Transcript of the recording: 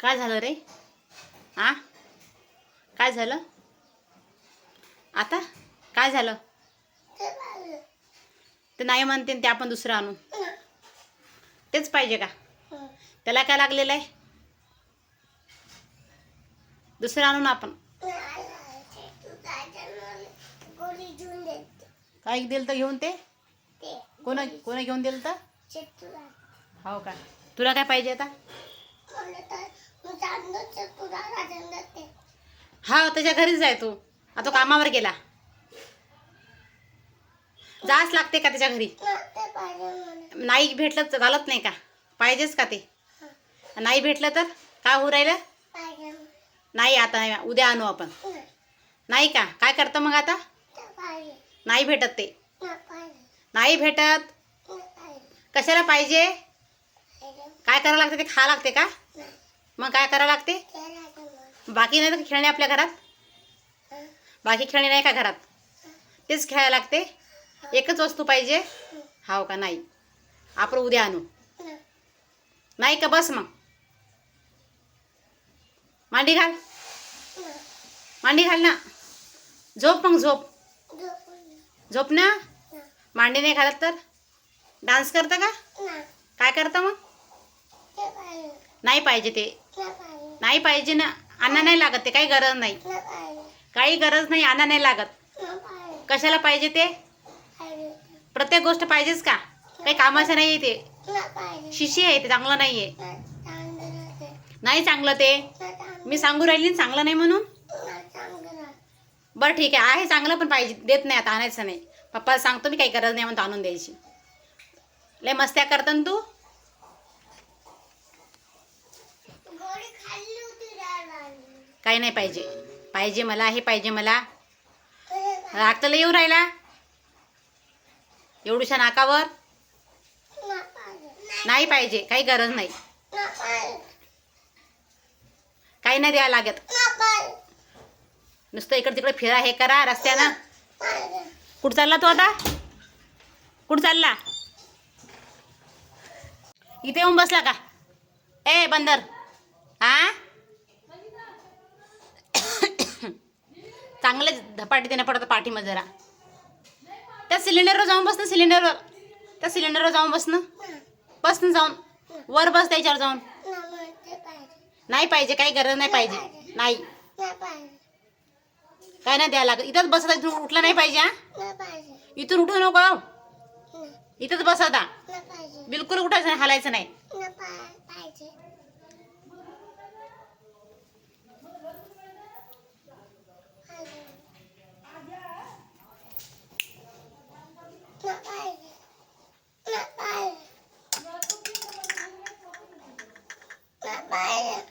काय झालं रे? आ? काय झालं? आता? काय झालं? ते नाही म्हणते ते आपण दुसरं आणू. तेच पाहिजे का? त्याला काय लागलेलं आहे? दुसरं आणू ना आपण. काय दिलं तर घेऊन ते? कोण कोण घेऊन दिलं तर? हो का? तुला काय पाहिजे आता? हा त्याच्या घरीच जाय तू. आता तो कामावर गेला. जाच लागते का त्याच्या घरी? नाही भेटलं तर घालत नाही का? पाहिजेच का ते? नाही भेटलं तर काय होऊ राहिलं? नाही आता नाही उद्या आणू आपण. नाही का? काय करतं मग आता? नाही भेटत ते. नाही भेटत? कशाला पाहिजे? काय करावं लागते ते? खा लागते का? मग काय करावं लागते बाकी नाही तर खेळणे आपल्या घरात? बाकी खेळणे नाही का घरात? तेच खेळायला लागते? एकच वस्तू पाहिजे? हाव का नाही? आपण उद्या आणू. नाही का? बस मग. मांडी घाल. मांडी घाल ना. झोप मग झोप. झोप ना? मांडी नाही घालत तर? डान्स करतं का? काय करतं मग? नाही पाहिजे ते. नाही पाहिजे ना आणा नाही लागत ते काही गरज नाही. काही गरज नाही आणा नाही लागत. कशाला पाहिजे ते? प्रत्येक गोष्ट पाहिजेच का? काही कामाचं नाही आहे ते. शिशी आहे ते चांगलं नाही आहे नाही चांगलं ते. मी सांगू राहिली ना चांगलं नाही म्हणून? बरं ठीक आहे आहे चांगलं पण पाहिजे देत नाही आता आणायचं नाही. पप्पा सांगतो मी काही गरज नाही म्हणतो आणून द्यायची. लय मस्त्या करतं तू? काही नाही पाहिजे. पाहिजे मला हे पाहिजे मला. राग येऊ राहिला? एवढूशा नाकावर? नाही पाहिजे काही गरज नाही. काही नाही द्यायला लागत. नुसतं इकडे तिकडे फिरा हे करा रस्त्यानं. कुठं चालला तू आता? कुठं चालला? इथे येऊन बसला का? ए बंदर. हा चांगले धपाटी देणं पडतं पाठीमध्ये जरा. त्या सिलेंडरवर जाऊन बस ना सिलेंडरवर. त्या सिलेंडरवर जाऊन बस ना. बस ना जाऊन. वर बस त्याच्यावर जाऊन. नाही पाहिजे काही गरज नाही पाहिजे. नाही. काय नाही द्यायला लागत. इथंच बसत इथून उठलं नाही पाहिजे हा? इथून उठू नको. इथंच बस आता बिलकुल उठायचं नाही हालायचं नाही. Bài!